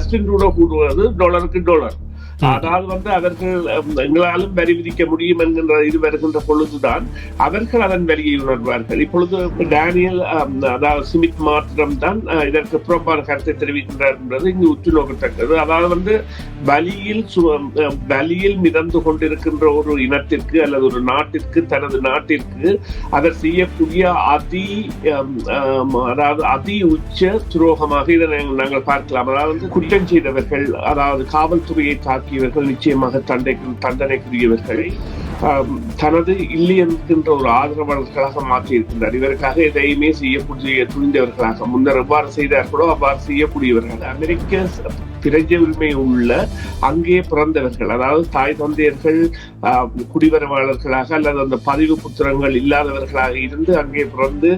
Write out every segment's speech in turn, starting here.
Justin Trudeau கூறுவது டாலருக்கு dollar ஆனால் வந்து அவர்கள் எங்களாலும் வரி விதிக்க முடியும் என்கின்ற இது வருகின்ற பொழுதுதான் அவர்கள் அதன் வரியை உணர்வார்கள். இப்பொழுது டேனியல் அதாவது சிமித் மாத்திரம் தான் இதற்கு புறப்பான கருத்தை தெரிவிக்கின்றார் என்பது இங்கு உற்று நோக்கத்தக்கது அதாவது வந்து வலியில் வலியில் மிதந்து கொண்டிருக்கின்ற ஒரு இனத்திற்கு அல்லது ஒரு நாட்டிற்கு தனது நாட்டிற்கு அவர் செய்யக்கூடிய அதி அதாவது அதி உச்ச துரோகமாக இதை நாங்கள் பார்க்கலாம். அதாவது குற்றம் செய்தவர்கள் அதாவது காவல்துறையை இவர்கள் நிச்சயமாக தண்டை தண்டனைக்குரியவர்களை தனது இல்லை என்கின்ற ஒரு ஆதரவாளர்களாக மாற்றி இருக்கின்றார் இதற்காக எதையுமே செய்யக்கூடிய துணிந்தவர்களாக முன்னர் எவ்வாறு செய்தார்களோ அவ்வாறு செய்யக்கூடியவர்கள். அமெரிக்க பிரஜ உரிமை உள்ள அங்கே பிறந்தவர்கள் அதாவது தாய் தந்தையர்கள் ஆஹ், குடிவரவாளர்களாக அல்லது அந்த பதிவு புத்திரங்கள் இல்லாதவர்களாக இருந்து அங்கே பிறந்து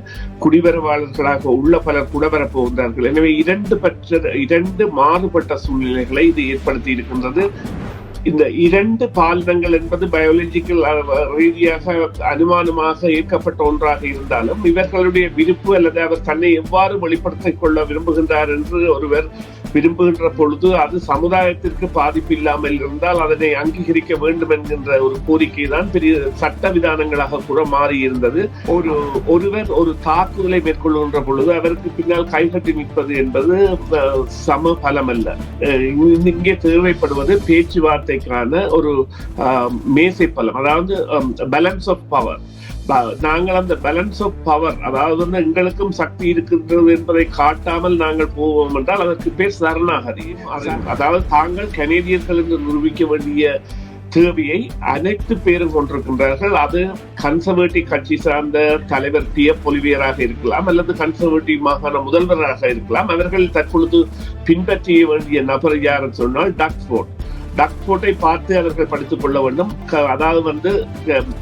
குடிவரவாளர்களாக உள்ள பலர் கூட வந்தார்கள் எனவே இரண்டு பற்ற இரண்டு மாறுபட்ட சூழ்நிலைகளை இது ஏற்படுத்தி இருக்கின்றது. இந்த இரண்டு பாலினங்கள் என்பது பயாலஜிக்கல் ரீதியாக அனுமானமாக ஏற்கப்பட்ட ஒன்றாக இருந்தாலும் இவர்களுடைய விருப்பு அல்லது அவர் தன்னை எவ்வாறு வெளிப்படுத்திக் கொள்ள விரும்புகின்றார் என்று ஒருவர் விரும்புகின்ற பொழுது அது சமுதாயத்திற்கு பாதிப்பு இல்லாமல் இருந்தால் அதனை அங்கீகரிக்க வேண்டும் என்கின்ற ஒரு கோரிக்கை தான் பெரிய சட்ட விதானங்களாக கூட மாறி இருந்தது ஒரு ஒருவர் ஒரு தாக்குதலை மேற்கொள்கின்ற பொழுது அவருக்கு பின்னால் கைகட்டி நிற்பது என்பது சம பலமல்ல. அல்ல இங்கே தேவைப்படுவது பேச்சுவார்த்தை பேச்சுவார்த்தைக்கான ஒரு மேசை பலம் அதாவது பேலன்ஸ் ஆஃப் பவர் நாங்கள் அந்த பேலன்ஸ் ஆஃப் பவர் அதாவது வந்து எங்களுக்கும் சக்தி இருக்கின்றது என்பதை காட்டாமல் நாங்கள் போவோம் என்றால் அதற்கு பேர் சரணாகதி. அது- அதாவது தாங்கள் கனேடியர்கள் என்று நிரூபிக்க வேண்டிய தேவையை அனைத்து பேரும் கொண்டிருக்கின்றார்கள். அது கன்சர்வேட்டிவ் கட்சி சார்ந்த தலைவர் பி எஃப். பொலிவியராக இருக்கலாம் அல்லது கன்சர்வேட்டிவ் மாகாண முதல்வராக இருக்கலாம். அவர்கள் தற்பொழுது பின்பற்றிய வேண்டிய நபர் யார் சொன்னால் டக்ஃபோர்ட் டக்போர்ட்டை பார்த்து அவர்கள் படித்துக் கொள்ள வேண்டும். அதாவது வந்து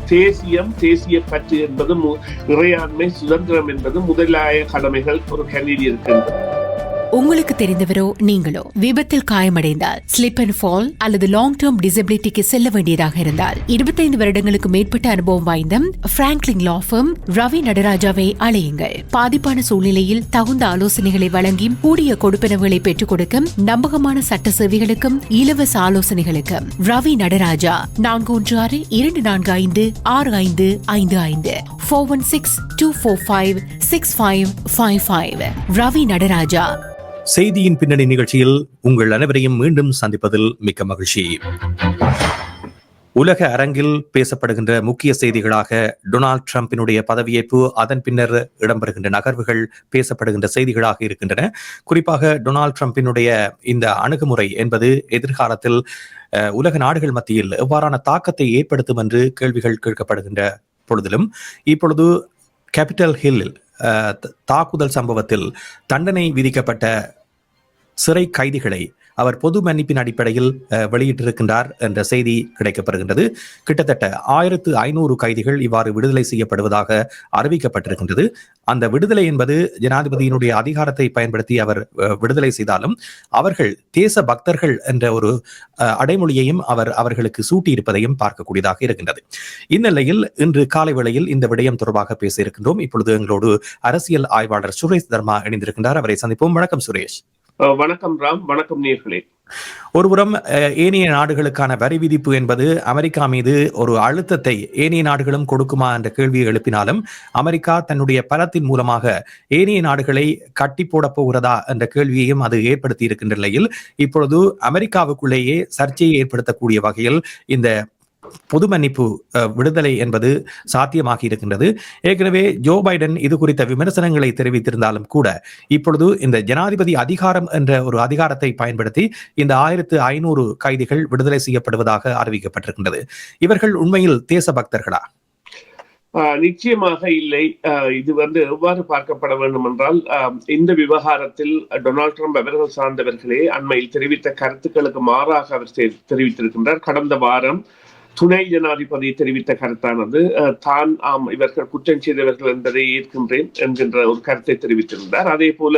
தேசியம் தேசிய பற்று என்பது மு- இறையாண்மை சுதந்திரம் என்பது முதலாய கடமைகள் ஒரு கனேடியருக்கு உங்களுக்கு தெரிந்தவரோ நீங்களோ விபத்தில் காயமடைந்தால் ஸ்லிப் அண்ட் ஃபால் அல்லது லாங் டேர்ம் டிசபிலிட்டிக்கு செல்ல வேண்டியதாக இருந்தால் இருபத்தைந்து வருடங்களுக்கு மேற்பட்ட அனுபவம் வாய்ந்த பிராங்க்லின் லா ரவி நடராஜாவை அழையுங்கள். பாதிப்பான சூழ்நிலையில் தகுந்த ஆலோசனைகளை வழங்கி கூடிய கொடுப்பனவுகளை பெற்றுக் கொடுக்கும் நம்பகமான சட்ட சேவைகளுக்கும் இலவச ஆலோசனைகளுக்கும் ரவி நடராஜா நான்கு ஒன்று ஆறு இரண்டு நான்கு ஐந்து ஆறு ஐந்து ஐந்து ஐந்து. Four one six two four five six five five five Ravi Nataraja. செய்தியின் பின்னணி நிகழ்ச்சியில் உங்கள் அனைவரையும் மீண்டும் சந்திப்பதில் மிக்க மகிழ்ச்சி. உலக அரங்கில் பேசப்படுகின்ற முக்கிய செய்திகளாக டொனால்ட் ட்ரம்பினுடைய பதவியேற்பு அதன் பின்னர் இடம்பெறுகின்ற நகர்வுகள் பேசப்படுகின்ற செய்திகளாக இருக்கின்றன. குறிப்பாக டொனால்ட் ட்ரம்பினுடைய இந்த அணுகுமுறை என்பது எதிர்காலத்தில் உலக நாடுகள் மத்தியில் எவ்வாறான தாக்கத்தை ஏற்படுத்தும் என்று கேள்விகள் கேட்கப்படுகின்ற பொழுதிலும் இப்பொழுது கேபிட்டல் ஹில்லில் தாக்குதல் சம்பவத்தில் தண்டனை விதிக்கப்பட்ட சிறை கைதிகளை அவர் பொது மன்னிப்பின் அடிப்படையில் வெளியிட்டிருக்கின்றார் என்ற செய்தி கிடைக்கப்படுகின்றது. கிட்டத்தட்ட ஆயிரத்து ஐநூறு கைதிகள் இவ்வாறு விடுதலை செய்யப்படுவதாக அறிவிக்கப்பட்டிருக்கின்றது. அந்த விடுதலை என்பது ஜனாதிபதியினுடைய அதிகாரத்தை பயன்படுத்தி அவர் விடுதலை செய்தாலும் அவர்கள் தேச பக்தர்கள் என்ற ஒரு அஹ், அடைமொழியையும் அவர் அவர்களுக்கு சூட்டியிருப்பதையும் பார்க்கக்கூடியதாக இருக்கின்றது. இந்நிலையில் இன்று காலை வேளையில் இந்த விடயம் தொடர்பாக பேசியிருக்கின்றோம் இப்பொழுது எங்களோடு அரசியல் ஆய்வாளர் சுரேஷ் தர்மா இணைந்திருக்கின்றார். அவரை சந்திப்போம். வணக்கம் சுரேஷ். வணக்கம் ராம் வணக்கம் நேர்களே. ஒருபுறம் ஏனைய நாடுகளுக்கான வரி விதிப்பு என்பது அமெரிக்கா மீது ஒரு அழுத்தத்தை ஏனைய நாடுகளும் கொடுக்குமா என்ற கேள்வியை எழுப்பினாலும் அமெரிக்கா தன்னுடைய பலத்தின் மூலமாக ஏனைய நாடுகளை கட்டி போடப் போகிறதா என்ற கேள்வியையும் அது ஏற்படுத்தி இருக்கின்ற நிலையில் இப்பொழுது அமெரிக்காவுக்குள்ளேயே சர்ச்சையை ஏற்படுத்தக்கூடிய வகையில் இந்த பொது மன்னிப்பு விடுதலை என்பது சாத்தியமாகி இருக்கின்றது. ஏற்கனவே ஜோ பைடன் இது குறித்த விமர்சனங்களை தெரிவித்திருந்தாலும் கூட இப்பொழுது இந்த ஜனாதிபதி அதிகாரம் என்ற ஒரு அதிகாரத்தை பயன்படுத்தி இந்த ஆயிரத்து ஐநூறு கைதிகள் விடுதலை செய்யப்படுவதாக அறிவிக்கப்பட்டிருக்கின்றது. இவர்கள் உண்மையில் தேசபக்தர்களா ஆஹ் நிச்சயமாக இல்லை. இது வந்து எவ்வாறு பார்க்கப்பட வேண்டும் என்றால் இந்த விவகாரத்தில் டொனால்ட் ட்ரம்ப் அவர்கள் சார்ந்தவர்களே அண்மையில் தெரிவித்த கருத்துக்களுக்கு மாறாக அவர் தெரிவித்திருக்கின்றார். கடந்த வாரம் துணை ஜனாதிபதி தெரிவித்த கருத்தானது ஆஹ் தான் ஆம் இவர்கள் குற்றம் செய்தவர்கள் என்பதை ஏற்கின்றேன் என்கின்ற ஒரு கருத்தை தெரிவித்திருந்தார். அதே போல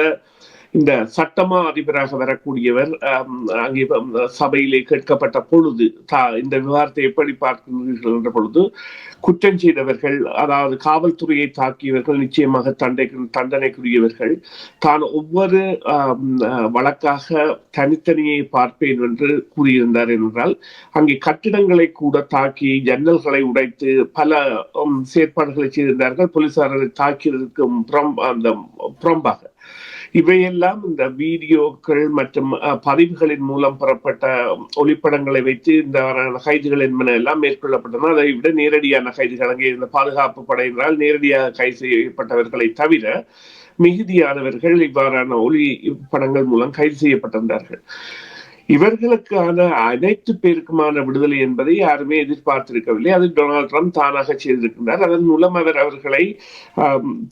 இந்த சட்டமா அதிபராக வரக்கூடியவர் அங்கே சபையிலே கேட்கப்பட்ட பொழுது தா- இந்த விவகாரத்தை எப்படி பார்க்கிறீர்கள் என்ற பொழுது குற்றம் செய்தவர்கள் அதாவது காவல்துறையை தாக்கியவர்கள் நிச்சயமாக தண்டை தண்டனைக்குரியவர்கள் தான் ஒவ்வொரு வழக்காக தனித்தனியை பார்ப்பேன் என்று கூறியிருந்தார் என்றால் அங்கே கட்டிடங்களை கூட தாக்கி ஜன்னல்களை உடைத்து பல செயற்பாடுகளை செய்திருந்தார்கள். போலீசாரை தாக்கியதற்கு புறம் அந்த புறம்பாக. இவையெல்லாம் இந்த வீடியோக்கள் மற்றும் பதிவுகளின் மூலம் பெறப்பட்ட ஒளிப்படங்களை வைத்து இந்த கைதுகள் என்பன எல்லாம் மேற்கொள்ளப்பட்டன. அதை விட நேரடியான கைதுகள் அங்கே இந்த பாதுகாப்பு படையினரால் நேரடியாக கைது செய்யப்பட்டவர்களை தவிர மிகுதியானவர்கள் இவ்வாறான ஒளி படங்கள் மூலம் கைது செய்யப்பட்டிருந்தார்கள். இவர்களுக்கான அனைத்து பேருக்குமான விடுதலை என்பதை யாருமே எதிர்பார்த்திருக்கவில்லை. அது டொனால்ட் ட்ரம்ப் தானாக செய்திருக்கின்றார். அதன் மூலம் அவர் அவர்களை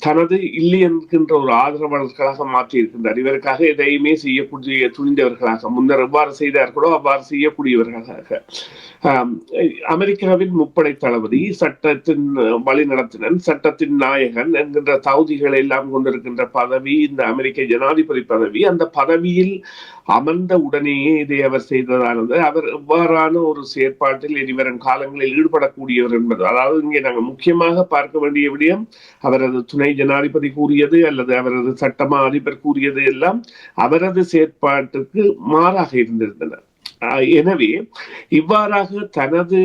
தனது இல்லை என்கின்ற ஒரு ஆதரவாளர்களாக மாற்றியிருக்கின்றார். இவருக்காக எதையுமே செய்யக்கூடிய துணிந்தவர்களாக முன்னர் எவ்வாறு செய்தார்களோ அவ்வாறு செய்யக்கூடியவர்களாக. அமெரிக்காவின் முப்படை தளபதி சட்டத்தின் வழிநடத்தினன் சட்டத்தின் நாயகன் என்கின்ற தகுதிகளை எல்லாம் கொண்டிருக்கின்ற பதவி இந்த அமெரிக்க ஜனாதிபதி பதவி அந்த பதவியில் அமர்ந்த உடனேயே இதை அவர் செய்ததானது அவர் எவ்வாறான ஒரு செயற்பாட்டில் இனிவரும் காலங்களில் ஈடுபடக்கூடியவர் என்பது. அதாவது இங்கே நாங்கள் முக்கியமாக பார்க்க வேண்டிய விடயம் அவரது துணை ஜனாதிபதி கூறியது அல்லது அவரது சட்டமா அதிபர் கூறியது எல்லாம் அவரது செயற்பாட்டுக்கு மாறாக இருந்திருந்தன எனவே இவ்வாறாக தனது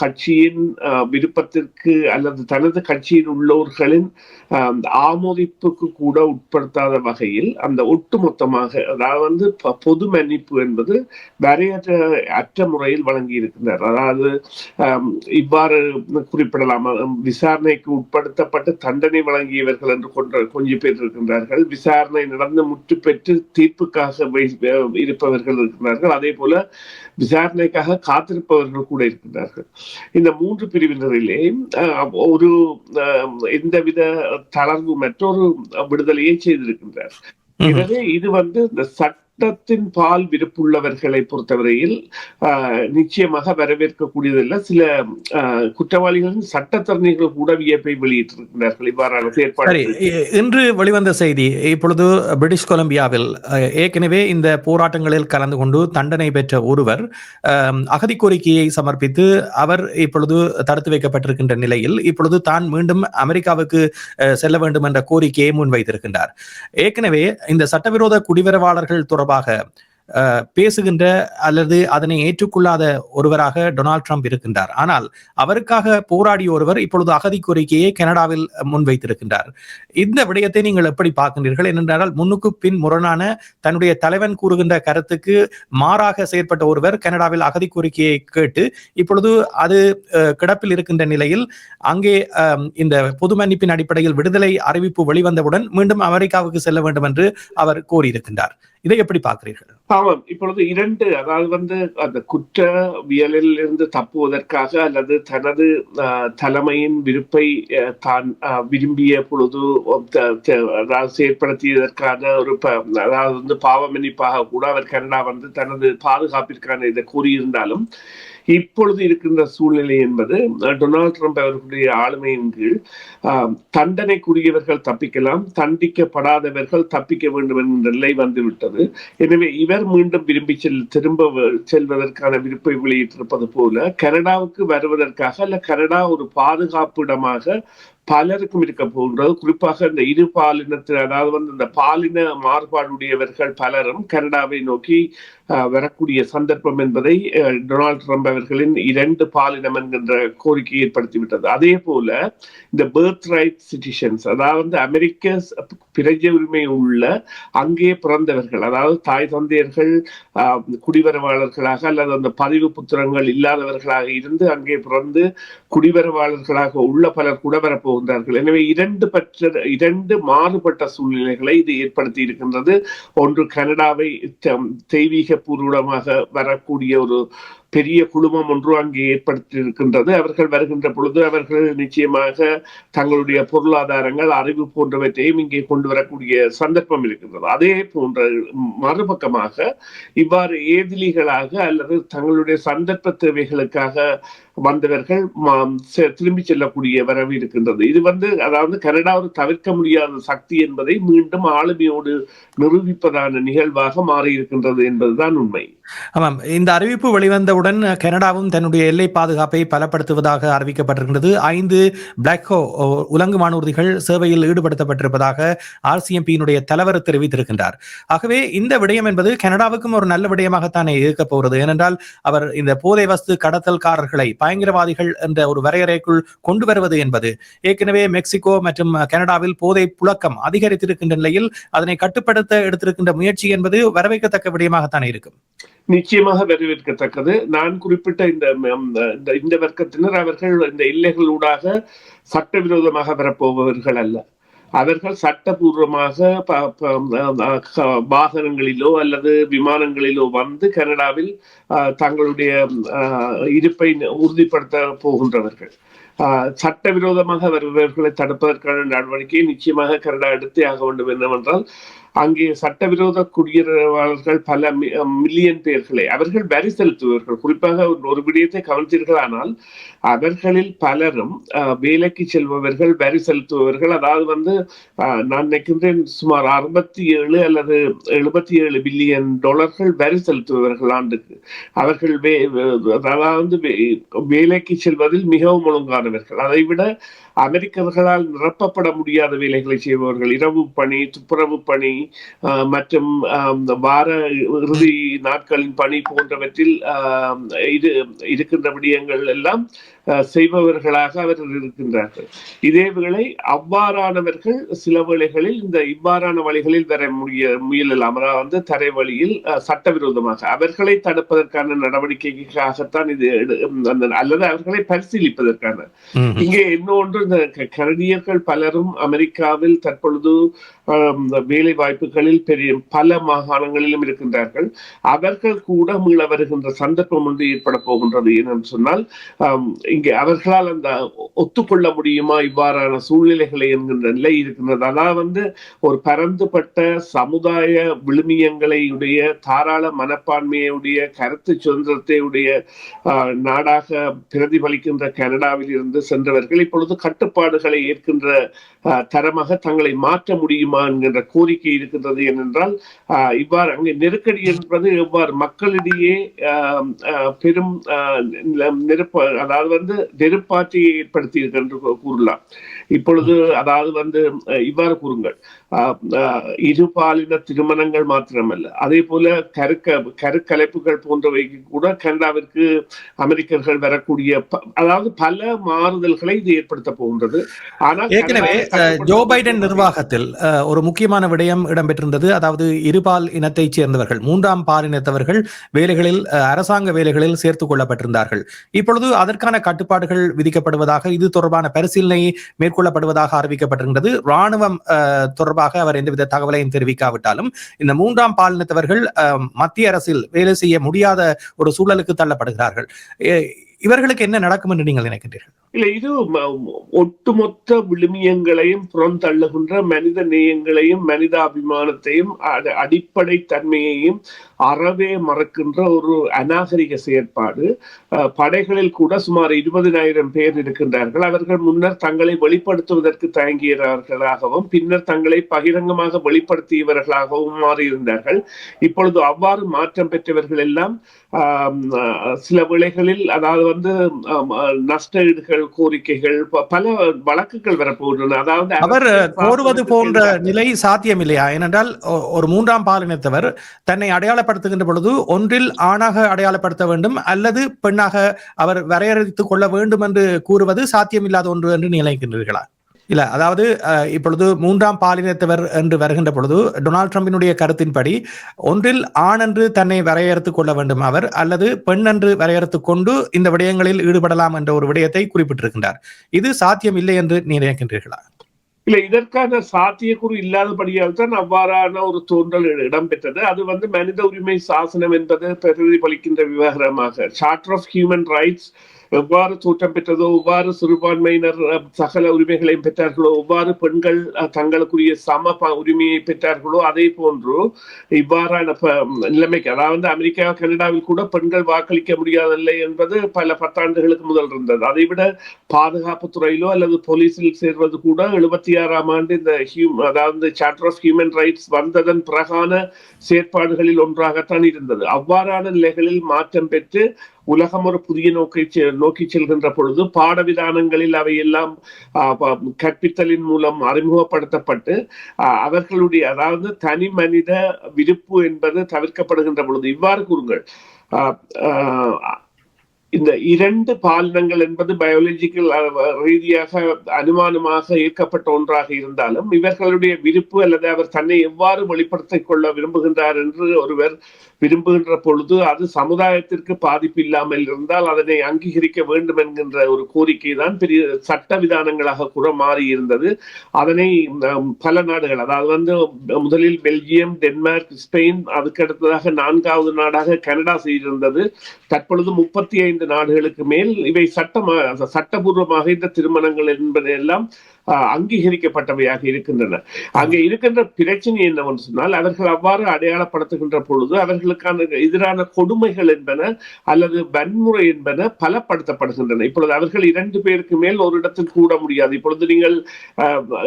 கட்சியின் விருப்பத்திற்கு அல்லது தனது கட்சியில் உள்ளவர்களின் ஆமோதிப்புக்கு கூட உட்படுத்தாத வகையில் அந்த ஒட்டுமொத்தமாக அதாவது வந்து பொது மன்னிப்பு என்பது வரையற்ற அற்ற முறையில் வழங்கி இருக்கின்றார் அதாவது இவ்வாறு குறிப்பிடலாம். விசாரணைக்கு உட்படுத்தப்பட்டு தண்டனை வழங்கியவர்கள் என்று கொண்ட கொஞ்சம் பேர் இருக்கின்றார்கள். விசாரணை நடந்து முற்று பெற்று தீர்ப்புக்காக இருப்பவர்கள் இருக்கிறார்கள் அதே போல விசாரணைக்காக காத்திருப்பவர்கள் கூட இருக்கின்றார்கள் இந்த மூன்று பிரிவினரிலே ஒரு எந்தவித தளர்வு மற்றொரு விடுதலையை செய்திருக்கின்றார். எனவே இது வந்து இந்த சட்டத்தின் பால் விருப்புள்ளவர்களை பொறுத்தவரையில் நிச்சயமாக வரவேற்கக்கூடியதல்ல. சில ஆஹ், குற்றவாளிகளின் சட்டத்தரணிகள் கூட வியப்பை வெளியிட்டிருக்கிறார்கள். இவ்வாறான செயற்பாடு இன்று வெளிவந்த செய்தி இப்பொழுது பிரிட்டிஷ் கொலம்பியாவில் ஏற்கனவே இந்த போராட்டங்களில் கலந்து கொண்டு தண்டனை பெற்ற ஒருவர் அகதி கோரிக்கையை சமர்ப்பித்து அவர் இப்பொழுது தடுத்து வைக்கப்பட்டிருக்கின்ற நிலையில் இப்பொழுது தான் மீண்டும் அமெரிக்காவுக்கு செல்ல வேண்டும் என்ற கோரிக்கையை முன்வைத்திருக்கின்றார். ஏற்கனவே இந்த சட்டவிரோத குடிவரவாளர்கள் தொடர்பு தொடர்பாக பேசுகின்ற அல்லது அதனை ஏற்றுக்கொள்ளாத ஒருவராக டொனால்ட் ட்ரம்ப் இருக்கின்றார். ஆனால் அவருக்காக போராடிய ஒருவர் இப்பொழுது அகதி கோரிக்கையை கனடாவில் முன்வைத்திருக்கின்றார். இந்த விடயத்தை நீங்கள் எப்படி பார்க்கின்றீர்கள் ஏனென்றால் முன்னுக்கு பின் முரணான தன்னுடைய தலைவன் கூறுகின்ற கருத்துக்கு மாறாக செயற்பட்ட ஒருவர் கனடாவில் அகதி கோரிக்கையை கேட்டு இப்பொழுது அது கிடப்பில் இருக்கின்ற நிலையில் அங்கே இந்த பொது மன்னிப்பின் அடிப்படையில் விடுதலை அறிவிப்பு வெளிவந்தவுடன் மீண்டும் அமெரிக்காவுக்கு செல்ல வேண்டும் என்று அவர் கோரியிருக்கின்றார். இதை எப்படி பார்க்கிறீர்கள்? ஆமாம் இப்பொழுது இரண்டு அதாவது வந்து அந்த குற்றவியலில் இருந்து தப்புவதற்காக அல்லது தனது ஆஹ், தலைமையின் விருப்பை தான் விரும்பிய பொழுது அதாவது செயற்படுத்தியதற்கான ஒரு அதாவது வந்து பாவமன்னிப்பாக கூட அவர் கனடா வந்து தனது பாதுகாப்பிற்கான இதை கூறியிருந்தாலும் இப்பொழுது இருக்கின்ற சூழ்நிலை என்பது அஹ், டொனால்ட் ட்ரம்ப் அவர்களுடைய ஆளுமையின் கீழ் தண்டனைக்குரியவர்கள் தப்பிக்கலாம் தண்டிக்கப்படாதவர்கள் தப்பிக்க வேண்டும் என்ற நிலை வந்துவிட்டது. எனவே இவர் மீண்டும் விரும்பி செல் திரும்ப செல்வதற்கான விருப்பை வெளியிட்டிருப்பது போல கனடாவுக்கு வருவதற்காக அல்ல கனடா ஒரு பாதுகாப்பு இடமாக பலருக்கும் இருக்க போகின்றது. குறிப்பாக இந்த இரு பாலினத்தில் அதாவது வந்து இந்த பாலின மாறுபாடுடையவர்கள் பலரும் கனடாவை நோக்கி வரக்கூடிய சந்தர்ப்பம் என்பதை டொனால்ட் ட்ரம்ப் அவர்களின் இரண்டு பாலினம் என்கின்ற கோரிக்கை ஏற்படுத்திவிட்டது. அதே போல இந்த பேர்த் ரைட் சிட்டிசன்ஸ் அதாவது அமெரிக்க பிரஜ உரிமை உள்ள அங்கே பிறந்தவர்கள் அதாவது தாய் தந்தையர்கள் குடிவரவாளர்களாக அல்லது அந்த பதிவு புத்திரங்கள் இல்லாதவர்களாக இருந்து அங்கே பிறந்து குடிவரவாளர்களாக உள்ள பலர் கூட வரப்போகின்றார்கள். எனவே இரண்டு பற்ற இரண்டு மாறுபட்ட சூழ்நிலைகளை இது ஏற்படுத்தி இருக்கின்றது. ஒன்று கனடாவை தெய்வீக தெய்வீக பூர்வமாக வரக்கூடிய ஒரு பெரிய குழுமம் ஒன்று அங்கே ஏற்படுத்தியிருக்கின்றது. அவர்கள் வருகின்ற பொழுது அவர்கள் நிச்சயமாக தங்களுடைய பொருளாதாரங்கள் அறிவு போன்றவற்றையும் இங்கே கொண்டு வரக்கூடிய சந்தர்ப்பம் இருக்கின்றது. அதே போன்ற மறுபக்கமாக இவ்வாறு ஏதிலிகளாக அல்லது தங்களுடைய சந்தர்ப்ப தேவைகளுக்காக வந்தவர்கள் ம- செ- திரும்பி செல்லக்கூடிய வரவு இருக்கின்றது. இது வந்து அதாவது கனடா ஒரு தவிர்க்க முடியாத சக்தி என்பதை மீண்டும் ஆளுமையோடு நிரூபிப்பதான நிகழ்வாக மாறி இருக்கின்றது என்பதுதான் உண்மை. ஆமாம். இந்த அறிவிப்பு வெளிவந்தவுடன் கனடாவும் தன்னுடைய எல்லை பாதுகாப்பை பலப்படுத்துவதாக அறிவிக்கப்பட்டிருக்கிறது ஐந்து பிளாக்ஹோ உலங்கு வானூர்திகள் சேவையில் ஈடுபடுத்தப்பட்டிருப்பதாக ஆர்சிஎம்பியினுடைய தலைவர் தெரிவித்திருக்கின்றார். ஆகவே இந்த விடயம் என்பது கனடாவுக்கும் ஒரு நல்ல விடயமாகத்தானே இருக்கப் போகிறது. ஏனென்றால் அவர் இந்த போதை வஸ்து கடத்தல்காரர்களை பயங்கரவாதிகள் என்ற ஒரு வரையறைக்குள் கொண்டு வருவது என்பது ஏற்கனவே மெக்சிகோ மற்றும் கனடாவில் போதை புழக்கம் அதிகரித்திருக்கின்ற நிலையில் அதனை கட்டுப்படுத்த எடுத்திருக்கின்ற முயற்சி என்பது வரவேற்கத்தக்க விடயமாகத்தானே இருக்கும். நிச்சயமாக வரவேற்கத்தக்கது. நான் குறிப்பிட்ட இந்த இந்த இந்த வர்க்கத்தினர் அவர்கள் இந்த எல்லைகளூடாக சட்டவிரோதமாக வரப்போபவர்கள் அல்ல. அவர்கள் சட்டபூர்வமாக வாகனங்களிலோ அல்லது விமானங்களிலோ வந்து கனடாவில் தங்களுடைய இருப்பை உறுதிப்படுத்த போகின்றவர்கள். சட்டவிரோதமாக வருபவர்களை தடுப்பதற்கான நடவடிக்கையை நிச்சயமாக கனடா எடுத்தே ஆக வேண்டும் என்னவென்றால் அங்கே சட்டவிரோத குடியேறவாளர்கள் பல மி- மில்லியன் பேர்களை அவர்கள் வரி செலுத்துவார்கள் குறிப்பாக ஒரு- விடயத்தை கவனித்தீர்களானால் அவர்களில் பலரும் வேலைக்கு செல்பவர்கள் வரி செலுத்துபவர்கள் அதாவது வந்து நான் நினைக்கின்றேன் சுமார் அறுபத்தி ஏழு அல்லது எழுபத்தி ஏழு பில்லியன் டாலர்கள் வரி செலுத்துபவர்கள் ஆண்டுக்கு. அவர்கள் வே- அதாவது வேலைக்கு செல்வதில் மிகவும் ஒழுங்கானவர்கள். அதைவிட அமெரிக்கர்களால் நிரப்பப்பட முடியாத வேலைகளை செய்பவர்கள். இரவு பணி துப்புரவு பணி ஆஹ், மற்றும் ஆஹ், வார இறுதி நாட்களின் பணி போன்றவற்றில் ஆஹ், இது இருக்கின்ற விடயங்கள் எல்லாம் செய்பவர்களாக அவர்கள் இருக்கின்றார்கள். இதேவேளை அவ்வாறானவர்கள் சில வேளைகளில் இந்த இவ்வாறான வழிகளில் வர முடிய முயலலாம். அதாவது வந்து தரை வழியில் சட்டவிரோதமாக அவர்களை தடுப்பதற்கான நடவடிக்கைக்காகத்தான் இது அல்லது அவர்களை பரிசீலிப்பதற்கான. இங்கே இன்னொன்று இந்த கனடியர்கள் பலரும் அமெரிக்காவில் தற்பொழுது வேலை வாய்ப்புகளில் பெரிய பல மாகாணங்களிலும் இருக்கின்றார்கள். அவர்கள் கூட மீள வருகின்ற சந்தர்ப்பம் வந்து ஏற்பட போகின்றது. ஏனென்று சொன்னால் இங்கே அவர்களால் அந்த ஒத்துக்கொள்ள முடியுமா? இவ்வாறான சூழ்நிலைகளை என்கின்ற நிலை இருக்கின்றது. அதாவது வந்து ஒரு பரந்துபட்ட சமுதாய விழுமியங்களை உடைய தாராள மனப்பான்மையுடைய கருத்து சுதந்திரத்தை உடைய நாடாக பிரதிபலிக்கின்ற கனடாவில் இருந்து சென்றவர்கள் இப்பொழுது கட்டுப்பாடுகளை ஏற்கின்ற தரமாக தங்களை மாற்ற முடியுமா என்கின்ற கோரிக்கை இருக்கின்றது ஏனென்றால் இவ்வாறு அங்கே நெருக்கடி என்பது எவ்வாறு மக்களிடையே பெரும் நெருப்ப அதாவது வந்து நெருப்பாற்றியை ஏற்படுத்தி என்று கூறலாம். இப்பொழுது அதாவது வந்து இவ்வாறு கூறுங்கள். இருபாலின திருமணங்கள் மாத்திரமல்ல. அதே போல கருக்க கருக்கலைப்புகள் போன்றவைக்கு கூட கனடாவிற்கு அமெரிக்கர்கள் வரக்கூடிய அதாவது பல மாறுதல்களை இது ஏற்படுத்த போகின்றது. ஆனால் ஏற்கனவே ஜோ பைடன் நிர்வாகத்தில் ஒரு முக்கியமான விடயம் இடம்பெற்றிருந்தது. அதாவது இருபால் இனத்தைச் சேர்ந்தவர்கள் மூன்றாம் பாலினத்தவர்கள் வேலைகளில் அரசாங்க வேலைகளில் சேர்த்துக் கொள்ளப்பட்டிருந்தார்கள். இப்பொழுது அதற்கான கட்டுப்பாடுகள் விதிக்கப்படுவதாக இது தொடர்பான பரிசீலனை மேற்கொள்ளப்படுவதாக அறிவிக்கப்பட்டிருந்தது. ராணுவம் தொடர்பாக அவர் எந்தவித தகவலையும் தெரிவிக்காவிட்டாலும் இந்த மூன்றாம் பாலினத்தவர்கள் மத்திய அரசில் வேலை செய்ய முடியாத ஒரு சூழலுக்கு தள்ளப்படுகிறார்கள். இவர்களுக்கு என்ன நடக்கும் என்று நீங்கள் நினைக்கின்றீர்கள்? இல்ல இது ஒட்டுமொத்த விழுமியங்களையும் புறந்தள்ளுகின்ற மனித நேயங்களையும் மனிதாபிமானத்தையும் அட- அடிப்படை தன்மையையும் அறவே மறக்கின்ற ஒரு அநாகரிக செயற்பாடு. படைகளில் கூட சுமார் இருபதினாயிரம் பேர் இருக்கின்றார்கள். அவர்கள் முன்னர் தங்களை வெளிப்படுத்துவதற்கு தயங்கியவர்களாகவும் பின்னர் தங்களை பகிரங்கமாக வெளிப்படுத்தியவர்களாகவும் மாறியிருந்தார்கள். இப்பொழுது அவ்வாறு மாற்றம் பெற்றவர்கள் எல்லாம் சில வேளைகளில் அதாவது வந்து நஷ்ட ஈடுகள் கோரிக்கைகள் பல வழக்குகள் வரப்போகின்றன. அதாவது அவர் கோருவது போன்ற நிலை சாத்தியம் இல்லையா ஏனென்றால் ஒரு மூன்றாம் பாலினத்தவர் தன்னை அடையாளப்படுத்துகின்ற பொழுது ஒன்றில் ஆணாக அடையாளப்படுத்த வேண்டும் அல்லது பெண்ணாக அவர் வரையறுத்துக் கொள்ள வேண்டும் என்று கூறுவது சாத்தியமில்லாத ஒன்று என்று நினைக்கின்றீர்களா? இல்ல அதாவது இப்பொழுது மூன்றாம் பாலினத்தவர் என்று வருகின்ற பொழுது டொனால்ட் ட்ரம்பினுடைய கருத்தின்படி ஒன்றில் ஆண் என்று தன்னை வரையறுத்துக் கொள்ள வேண்டும் அவர் அல்லது பெண் என்று வரையறுத்துக் கொண்டு இந்த விடயங்களில் ஈடுபடலாம் என்ற ஒரு விடயத்தை குறிப்பிட்டிருக்கின்றார். இது சாத்தியம் இல்லை என்று நினைக்கின்றீர்களா? இல்ல இதற்கான சாத்தியக்கூறு இல்லாதபடியால் தான் அவ்வாறான ஒரு தோன்றல் இடம்பெற்றது. அது வந்து மனித உரிமை சாசனம் என்பது பிரதிபலிக்கின்ற விவகாரமாக. சார்ட்டர் ஆஃப் ஹியூமன் ரைட்ஸ் எவ்வாறு தோற்றம் பெற்றதோ எவ்வாறு சிறுபான்மையினர் சகல உரிமைகளையும் பெற்றார்களோ எவ்வாறு பெண்கள் தங்களுக்குரிய சம ப- உரிமையை பெற்றார்களோ அதே போன்று இவ்வாறான நிலைமைக்கு அதாவது அமெரிக்கா கனடாவில் கூட பெண்கள் வாக்களிக்க முடியாதில்லை என்பது பல பத்தாண்டுகளுக்கு முதல் இருந்தது. அதைவிட பாதுகாப்பு துறையிலோ அல்லது போலீஸில் சேர்வது கூட எழுபத்தி ஆறாம் ஆண்டு இந்த ஹியூ- அதாவது சார்ட்டர் ஆஃப் ஹியூமன் ரைட்ஸ் வந்ததன் பிறகான செயற்பாடுகளில் ஒன்றாகத்தான் இருந்தது. அவ்வாறான நிலைகளில் மாற்றம் பெற்று உலகம் ஒரு புதிய நோக்கை நோக்கி செல்கின்ற பொழுது பாடவிதானங்களில் அவையெல்லாம் கற்பித்தலின் மூலம் அறிமுகப்படுத்தப்பட்டு அவர்களுடைய அதாவது தனி மனித விருப்பு என்பது தவிர்க்கப்படுகின்ற பொழுது இவ்வாறு கூறுங்கள். இந்த இரண்டு பாலினங்கள் என்பது பயாலஜிக்கல் ரீதியாக அனுமானமாக ஈர்க்கப்பட்ட ஒன்றாக இருந்தாலும் இவர்களுடைய விருப்பு அல்லது அவர் தன்னை எவ்வாறு வெளிப்படுத்திக் கொள்ள விரும்புகின்றார் என்று ஒருவர் விரும்புகின்ற பொழுது அது சமுதாயத்திற்கு பாதிப்பு இல்லாமல் இருந்தால் அதனை அங்கீகரிக்க வேண்டும் என்கின்ற ஒரு கோரிக்கை தான் பெரிய சட்ட விதானங்களாக கூட மாறி இருந்தது அதனை பல நாடுகள் அதாவது வந்து முதலில் பெல்ஜியம் டென்மார்க் ஸ்பெயின் அதுக்கு அடுத்ததாக நான்காவது நாடாக கனடா செய்திருந்தது. தற்பொழுது முப்பத்தி ஐந்து நாடுகளுக்கு மேல் இவை சட்டமா சட்டபூர்வமாக இந்த திருமணங்கள் என்பதையெல்லாம் எல்லாம் அங்கீகரிக்கப்பட்டவையாக இருக்கின்றன. அங்கே இருக்கின்ற பிரச்சனை என்னவென்று சொன்னால் அவர்கள் அவ்வாறு அடையாளப்படுத்துகின்ற பொழுது அவர்களுக்கான எதிரான கொடுமைகள் என்பன அல்லது வன்முறை என்பன பலப்படுத்தப்படுகின்றன. இப்பொழுது அவர்கள் இரண்டு பேருக்கு மேல் ஒரு இடத்தில் கூட முடியாது. இப்பொழுது நீங்கள்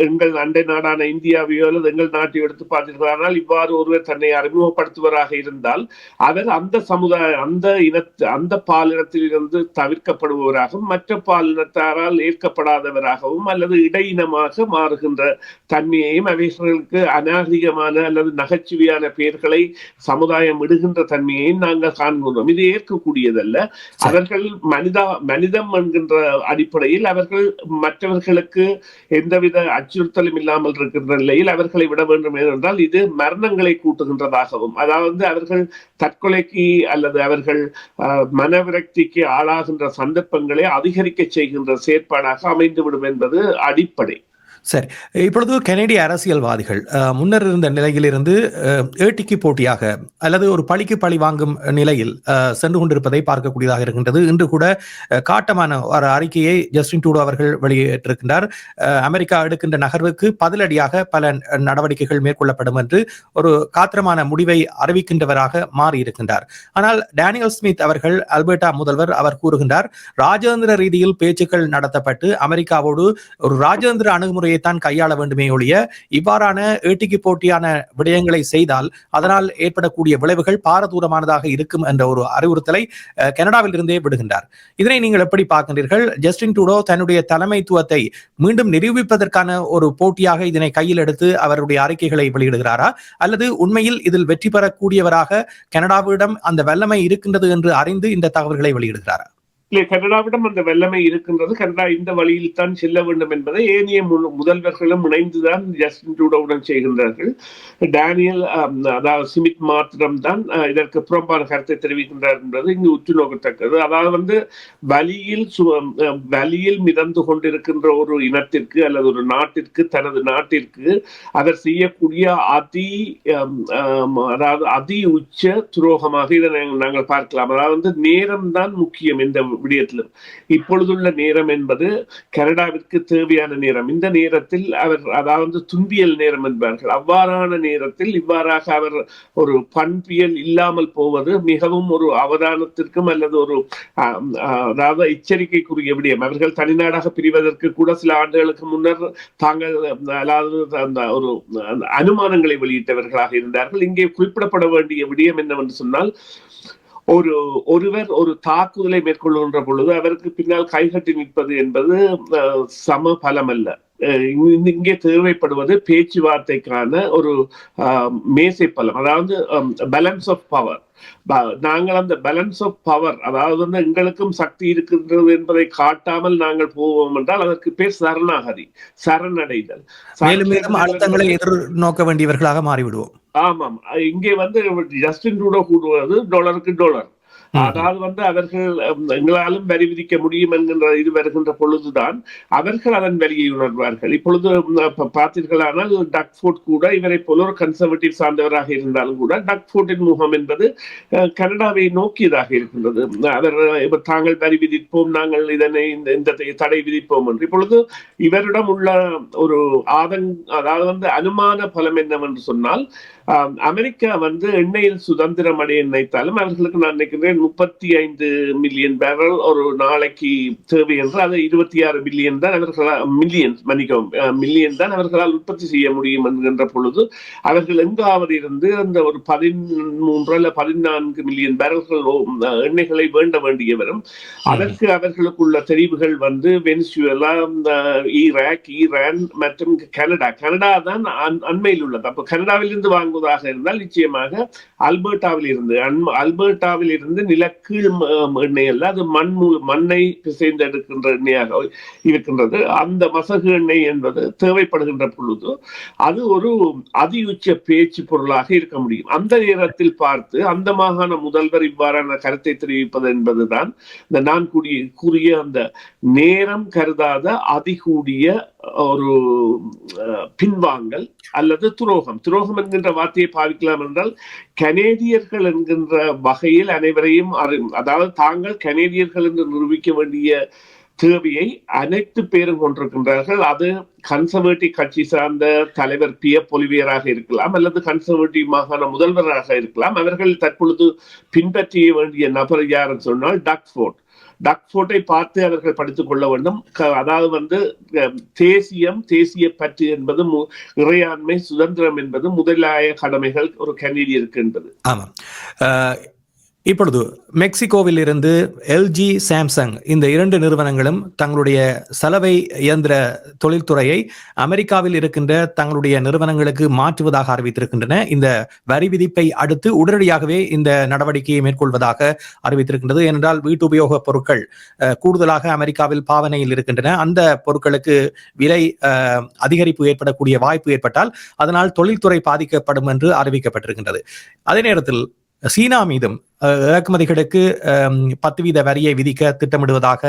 எங்கள் அண்டை நாடான இந்தியாவையோ அல்லது எங்கள் நாட்டை எடுத்து பார்த்தீர்களானால் இவ்வாறு ஒருவர் தன்னை அறிமுகப்படுத்துவராக இருந்தால் அவர் அந்த சமுதாய அந்த இனத்து அந்த பாலினத்தில் இருந்து தவிர்க்கப்படுபவராகவும் மற்ற பாலினத்தாரால் ஏற்கப்படாதவராகவும் அல்லது இடையினமாக மாறுகின்ற தன்மையையும் அவைகளுக்கு அநாகரிகமான அல்லது நகைச்சுவையான பெயர்களை சமுதாயம் இடுகின்ற தன்மையையும் நாங்கள் காண்கிறோம் இது ஏற்கக்கூடியதல்ல. அவர்கள் மனிதா மனிதம் என்கின்ற அடிப்படையில் அவர்கள் மற்றவர்களுக்கு எந்தவித அச்சுறுத்தலும் இல்லாமல் இருக்கின்ற நிலையில் அவர்களை விட வேண்டும் என்றால் இது மரணங்களை கூட்டுகின்றதாகவும் அதாவது அவர்கள் தற்கொலைக்கு அல்லது அவர்கள் ஆஹ், மனவிரக்திக்கு ஆளாகின்ற சந்தர்ப்பங்களை அதிகரிக்க செய்கின்ற செயற்பாடாக அமைந்துவிடும் என்பது அடிப்படை. சரி இப்பொழுது கனேடிய அரசியல்வாதிகள் முன்னர் இருந்த நிலையிலிருந்து ஏட்டிக்கு போட்டியாக அல்லது ஒரு பழிக்கு பழி வாங்கும் நிலையில் சென்று கொண்டிருப்பதை பார்க்கக்கூடியதாக இருக்கின்றது. இன்று கூட காட்டமான ஒரு அறிக்கையை ஜஸ்டின் டூடோ அவர்கள் வெளியிட்டிருக்கின்றார். அமெரிக்கா எடுக்கின்ற நகர்வுக்கு பதிலடியாக பல நடவடிக்கைகள் மேற்கொள்ளப்படும் என்று ஒரு காத்திரமான முடிவை அறிவிக்கின்றவராக மாறியிருக்கின்றார். ஆனால் டேனியல் ஸ்மித் அவர்கள் அல்பர்டா முதல்வர் அவர் கூறுகின்றார் ராஜேந்திர ரீதியில் பேச்சுக்கள் நடத்தப்பட்டு அமெரிக்காவோடு ஒரு ராஜேந்திர அணுகுமுறை தான் கையாள வேண்டுமே ஒழிய இவ்வாறான ஏட்டிக்கு போட்டியான விடயங்களை செய்தால் அதனால் ஏற்படக்கூடிய விளைவுகள் பாரதூரமானதாக இருக்கும் என்ற ஒரு அறிவுறுத்தலை கனடாவில் இருந்தே விடுகின்றார். இதனை நீங்கள் எப்படி பார்க்கின்றீர்கள்? ஜஸ்டின் ட்ரூடோ தன்னுடைய தலைமைத்துவத்தை மீண்டும் நிரூபிப்பதற்கான ஒரு போட்டியாக இதனை கையில் எடுத்து அவருடைய அறிக்கைகளை வெளியிடுகிறாரா? அல்லது உண்மையில் இதில் வெற்றி பெறக்கூடியவராக கனடாவிடம் அந்த வல்லமை இருக்கின்றது என்று அறிந்து இந்த தகவல்களை வெளியிடுகிறாரா? இல்லை கனடாவிடம் அந்த வல்லமை இருக்கின்றது. கனடா இந்த வழியில் தான் செல்ல வேண்டும் என்பதை ஏனைய மு- முதல்வர்களும் இணைந்துதான் ஜஸ்டின் ட்ரூடோவுடன் செய்கின்றார்கள். டேனியல் அதாவது சிமித் மாத்திரம் தான் இதற்கு புறம்பான கருத்தை தெரிவிக்கின்றார் என்பது இங்கு உற்று நோக்கத்தக்கது அதாவது வந்து வலியில் வழியில் வலியில் மிதந்து கொண்டிருக்கின்ற ஒரு இனத்திற்கு அல்லது ஒரு நாட்டிற்கு தனது நாட்டிற்கு அவர் செய்யக்கூடிய அதி அதாவது அதி உச்ச துரோகமாக இதை நாங்கள் நாங்கள் பார்க்கலாம். அதாவது வந்து நேரம் தான் முக்கியம் இந்த விடயத்தில் இப்பொழுதுள்ள நேரம் என்பது கனடாவிற்கு தேவையான நேரம். இந்த நேரத்தில் அவர் அதாவது துன்பியல் நேரம் என்பார்கள். அவ்வாறான நேரத்தில் இவ்வாறாக அவர் ஒரு பண்பியல் இல்லாமல் போவது மிகவும் ஒரு அவதானத்திற்கும் அல்லது ஒரு அதாவது எச்சரிக்கைக்குரிய விடயம். அவர்கள் தனிநாடாக பிரிவதற்கு கூட சில ஆண்டுகளுக்கு முன்னர் தாங்கள் அதாவது அந்த ஒரு அனுமானங்களை வெளியிட்டவர்களாக இருந்தார்கள். இங்கே குறிப்பிடப்பட வேண்டிய விடயம் என்னவென்று சொன்னால் ஒரு ஒருவர் ஒரு தாக்குதலை மேற்கொள்கின்ற பொழுது அவருக்கு பின்னால் கைகட்டி நிற்பது என்பது சம பலம் அல்ல இங்க- தேவைப்படுவது பேச்சுவார்த்தைக்கான ஒரு மேசை பலம். அதாவது பேலன்ஸ் ஆஃப் பவர் நாங்கள் அந்த பேலன்ஸ் ஆஃப் பவர் அதாவது வந்து எங்களுக்கும் சக்தி இருக்கின்றது என்பதை காட்டாமல் நாங்கள் போவோம் என்றால் அதற்கு பேர் சரணாகதி சரணடைதல். மேலும் மேலும் அழுத்தங்களை எதிர்நோக்க வேண்டியவர்களாக மாறிவிடுவோம். ஆமாம். இங்கே வந்து ஜஸ்டின் ட்ரூடோ கூடுவது டாலருக்கு டாலர் அதாவது வந்து அவர்கள் எங்களாலும் வரி விதிக்க முடியும் என்கின்ற இது வருகின்ற பொழுதுதான் அவர்கள் அதன் வரியை உணர்வார்கள். இப்பொழுது பார்த்தீர்களானால் டக்ஃபோர்ட் கூட இவரை போல ஒரு கன்சர்வேட்டிவ் சார்ந்தவராக இருந்தாலும் கூட டக்ஃபோர்டின் முகம் என்பது கனடாவை நோக்கியதாக இருக்கின்றது. அவர் தாங்கள் வரி விதிப்போம் நாங்கள் இதனை இந்த இந்த தடை விதிப்போம் என்று. இப்பொழுது இவரிடம் உள்ள ஒரு ஆதங் அதாவது வந்து அனுமான பலம் என்னவென்று சொன்னால் அமெரிக்கா வந்து எண்ணெயில் சுதந்திரம் அடைய நினைத்தாலும் அவர்களுக்கு நான் நினைக்கிறேன் முப்பத்தி ஐந்து மில்லியன் பேரல் ஒரு நாளைக்கு தேவை என்று அது இருபத்தி ஆறு பில்லியன் தான் அவர்களால் மில்லியன் மன்னிக்கவும் மில்லியன் தான் அவர்களால் உற்பத்தி செய்ய முடியும் என்கின்ற பொழுது அவர்கள் எங்காவது இருந்து அந்த ஒரு பதிமூன்று அல்ல பதினான்கு மில்லியன் பேரல்கள் எண்ணெய்களை வேண்ட வேண்டிய வரும். அதற்கு அவர்களுக்குள்ள தெரிவுகள் வந்து வெனிசுவேலா ஈராக் ஈரான் மற்றும் கனடா. கனடா தான் அண்- அண்மையில் உள்ளது. அப்போ கனடாவிலிருந்து வாங்குவதாக இருந்தால் நிச்சயமாக அல்பர்டாவில் இருந்து அல்பர்டாவில் இருந்து நிலக்கீழ் எண்ணெய் அல்ல அது மண் மண்ணை பிசைந்தெடுக்கின்ற எண்ணெயாக இருக்கின்றது. அந்த மசகு எண்ணெய் என்பது தேவைப்படுகின்ற பொழுது அது ஒரு அதி பேச்சு பொருளாக இருக்க முடியும். அந்த நேரத்தில் பார்த்து அந்த மாகாண முதல்வர் இவ்வாறான கருத்தை தெரிவிப்பது என்பதுதான் இந்த நான் கூடிய கூறிய அந்த நேரம் கருதாத அதிகூடிய ஒரு பின்வாங்கல் அல்லது துரோகம். துரோகம் என்கின்ற வார்த்தையை பாவிக்கலாம் என்றால் கனேடியர்கள் என்கின்ற வகையில் அனைவரையும் அறி- அதாவது தாங்கள் கனேடியர்கள் என்று நிரூபிக்க வேண்டிய தேவையை அனைத்து பேரும் கொண்டிருக்கின்றார்கள். அது கன்சர்வேட்டிவ் கட்சி சார்ந்த தலைவர் பி. எப். பொலிவியராக இருக்கலாம் அல்லது கன்சர்வேட்டிவ் மாகாண முதல்வராக இருக்கலாம். அவர்கள் தற்பொழுது பின்பற்றிய வேண்டிய நபர் யாருன்னு சொன்னால் டக்ஃபோர்ட். டக்ஃபோர்ட்டை பார்த்து அவர்கள் படித்துக் கொள்ள வேண்டும். அதாவது வந்து தேசியம் தேசிய பற்று என்பது மு- இறையாண்மை சுதந்திரம் என்பது முதலாய கடமைகள் ஒரு கனேடியருக்கு என்பது. ஆமாம். இப்பொழுது மெக்சிகோவில் இருந்து எல்ஜி சாம்சங் இந்த இரண்டு நிறுவனங்களும் தங்களுடைய சலவை இயந்திர தொழில்துறையை அமெரிக்காவில் இருக்கின்ற தங்களுடைய நிறுவனங்களுக்கு மாற்றுவதாக அறிவித்திருக்கின்றன. இந்த வரி விதிப்பை அடுத்து உடனடியாகவே இந்த நடவடிக்கையை மேற்கொள்வதாக அறிவித்திருக்கின்றது. ஏனென்றால் வீட்டு உபயோகப் பொருட்கள் கூடுதலாக அமெரிக்காவில் பாவனையில் இருக்கின்றன. அந்த பொருட்களுக்கு விலை அதிகரிப்பு ஏற்படக்கூடிய வாய்ப்பு ஏற்பட்டால் அதனால் தொழில்துறை பாதிக்கப்படும் என்று அறிவிக்கப்பட்டிருக்கின்றது. அதே நேரத்தில் சீனா மீதும் இறக்குமதிகளுக்கு பத்து வீத வரியை விதிக்க திட்டமிடுவதாக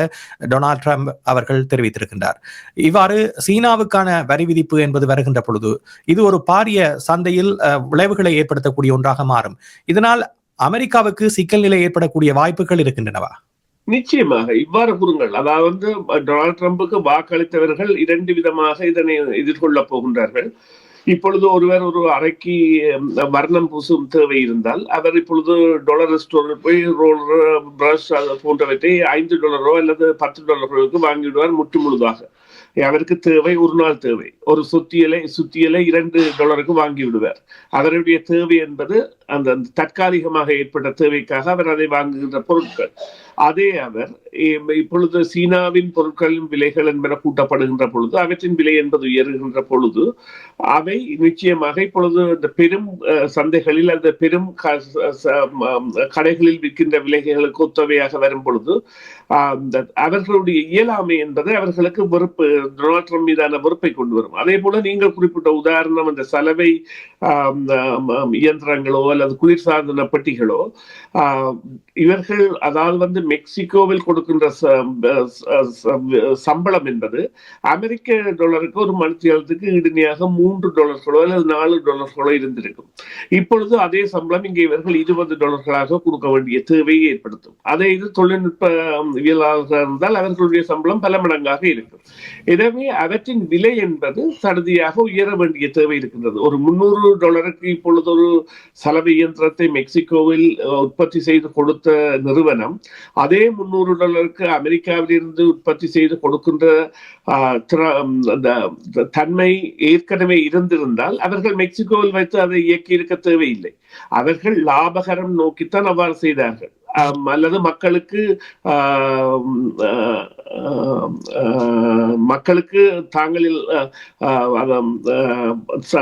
டொனால்ட் ட்ரம்ப் அவர்கள் தெரிவித்திருக்கின்றார். இவ்வாறு சீனாவுக்கான வரி விதிப்பு என்பது வருகின்ற பொழுது இது ஒரு பாரிய சந்தையில் அஹ், விளைவுகளை ஏற்படுத்தக்கூடிய ஒன்றாக மாறும். இதனால் அமெரிக்காவுக்கு சிக்கல் நிலை ஏற்படக்கூடிய வாய்ப்புகள் இருக்கின்றனவா? நிச்சயமாக இவ்வாறு கூறுங்கள். அதாவது டொனால்ட் ட்ரம்புக்கு வாக்களித்தவர்கள் இரண்டு விதமாக இதனை எதிர்கொள்ளப் போகின்றார்கள். இப்பொழுது ஒருவர் ஒரு அறைக்கு வர்ணம் பூசும் தேவை இருந்தால் அவர் இப்பொழுது டொலர் ஸ்டோரில் போய் ரோலர் பிரஷ் அது போன்றவற்றை ஐந்து டாலரோ அல்லது பத்து டாலர்களுக்கு வாங்கிவிடுவார் முற்று முழுதாக அவருக்கு தேவை ஒரு நாள் தேவை. ஒரு சுத்தியலை சுத்தியலை இரண்டு டாலருக்கு வாங்கி விடுவார். அவருடைய தேவை என்பது அந்த தற்காலிகமாக ஏற்பட்ட தேவைக்காக அவர் அதை வாங்குகின்ற பொருட்கள். அதே அவர் இப்பொழுது சீனாவின் பொருட்களின் விலைகள் என்பன கூட்டப்படுகின்ற பொழுது அவற்றின் விலை என்பது உயர்கின்ற பொழுது அவை நிச்சயமாக இப்பொழுது இந்த பெரும் அஹ், சந்தைகளில் அந்த பெரும் க- ச- கடைகளில் விற்கின்ற விலைகளுக்கு ஒத்தவையாக வரும் பொழுது அவர்களுடைய இயலாமை என்பது அவர்களுக்கு வெறுப்பு டொனால்ட் ட்ரம்ப் மீதான வெறுப்பை கொண்டு வரும். அதே போல நீங்கள் குறிப்பிட்ட உதாரணம் அந்த சலவை இயந்திரங்களோ அல்லது குளிர்சாதன பெட்டிகளோ இவர்கள் அதாவது வந்து மெக்சிகோவில் கொடுக்கின்ற ச- சம்பளம் என்பது அமெரிக்க டாலருக்கு ஒரு மணித்தியாலத்துக்கு இடுமையாக மூன்று டாலர்களோ அல்லது நாலு டாலர்களோ இருந்திருக்கும். இப்பொழுது அதே சம்பளம் இங்கே இவர்கள் இருபது டாலர்களாக கொடுக்க வேண்டிய தேவையை ஏற்படுத்தும். அதே இது தொழில்நுட்ப வியலாளராக இருந்தால் அவர்களுடைய சம்பளம் பல மடங்காக இருக்கும். எனவே அவற்றின் விலை என்பது சடுதியாக உயர வேண்டிய தேவை இருக்கின்றது. ஒரு முன்னூறு டாலருக்கு இப்பொழுது ஒரு சலவை இயந்திரத்தை மெக்சிகோவில் உற்பத்தி செய்து கொடுத்த நிறுவனம் அதே முன்னூறு டாலருக்கு அமெரிக்காவிலிருந்து உற்பத்தி செய்து கொடுக்கின்ற அந்த தன்மை ஏற்கனவே இருந்திருந்தால் அவர்கள் மெக்சிகோவில் வைத்து அதை இயக்கி இருக்க தேவையில்லை. அவர்கள் லாபகரம் நோக்கித்தான் அவ்வாறு செய்தார்கள். அல்லது மக்களுக்கு மக்களுக்கு தாங்களில்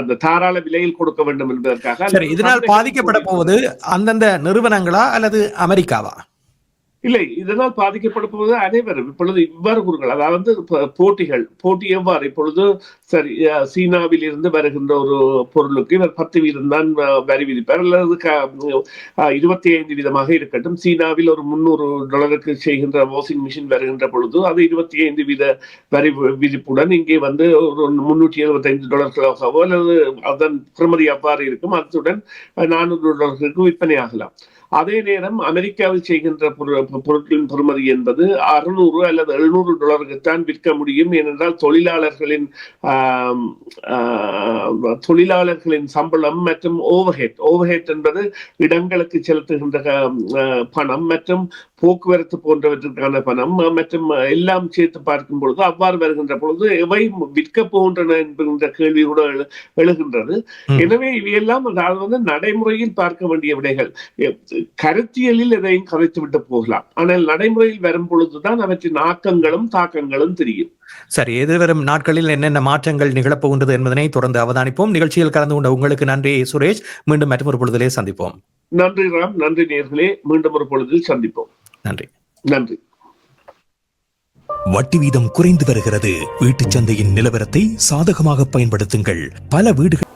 அந்த தாராள விலையில் கொடுக்க வேண்டும் என்பதற்காக இதனால் பாதிக்கப்பட போவது அந்தந்த நிறுவனங்களா அல்லது அமெரிக்காவா? இல்லை இதனால் பாதிக்கப்பட போவது அனைவரும். இப்பொழுது இவ்வாறு கூறுங்கள். அதாவது போட்டிகள் போட்டி எவ்வாறு? இப்பொழுது சரி சீனாவில் இருந்து வருகின்ற ஒரு பொருளுக்கு இவர் பத்து வீதம் தான் வரி விதிப்பார். அல்லது இருபத்தி ஐந்து வீதமாக இருக்கட்டும். சீனாவில் ஒரு முன்னூறு டாலருக்கு செய்கின்ற வாஷிங் மிஷின் வருகின்ற பொழுது அது இருபத்தி ஐந்து வீத வரி விதிப்புடன் இங்கே வந்து ஒரு முன்னூற்றி எழுபத்தைந்து டாலர்களாகவோ அல்லது அதன் பிரமதி அவ்வாறு இருக்கும் அத்துடன் நானூறு டாலர்களுக்கு விற்பனை ஆகலாம். அதே நேரம் அமெரிக்காவில் செய்கின்ற பொரு- பொருட்களின் பெறுமதி என்பது அறுநூறு அல்லது எழுநூறு டாலருக்குத்தான் விற்க முடியும். ஏனென்றால் தொழிலாளர்களின் தொழிலாளர்களின் சம்பளம் மற்றும் ஓவர்ஹெட் ஓவர்ஹெட் என்பது இடங்களுக்கு செலுத்துகின்ற பணம் மற்றும் போக்குவரத்து போன்றவற்றிற்கான பணம் மற்றும் எல்லாம் சேர்த்து பார்க்கும் பொழுது அவ்வாறு வருகின்ற பொழுது எவை விற்க போகின்றன என்கின்ற கேள்வி கூட எழு- எழுகின்றது. எனவே இவையெல்லாம் அதாவது வந்து நடைமுறையில் பார்க்க வேண்டிய விடைகள். கருத்தியலில் எதையும் கதைத்து விட்டு போகலாம். ஆனால் நடைமுறையில் வரும் பொழுதுதான் அவற்றின் ஆக்கங்களும் தாக்கங்களும் தெரியும். சரி எதிர்வரும் நாட்களில் என்னென்ன மாற்றங்கள் நிகழப்போகின்றது என்பதனை தொடர்ந்து அவதானிப்போம். நிகழ்ச்சியில் கலந்து கொண்ட உங்களுக்கு நன்றி சுரேஷ். மீண்டும் மற்றொரு பொழுதிலே சந்திப்போம். நன்றி ராம். நன்றி நேர்களே. மீண்டும் ஒரு பொழுதில் சந்திப்போம். நன்றி. நன்றி. வட்டி வீதம் குறைந்து வருகிறது. வீட்டுச் சந்தையின் நிலவரத்தை சாதகமாக பயன்படுத்துங்கள். பல வீடுகள்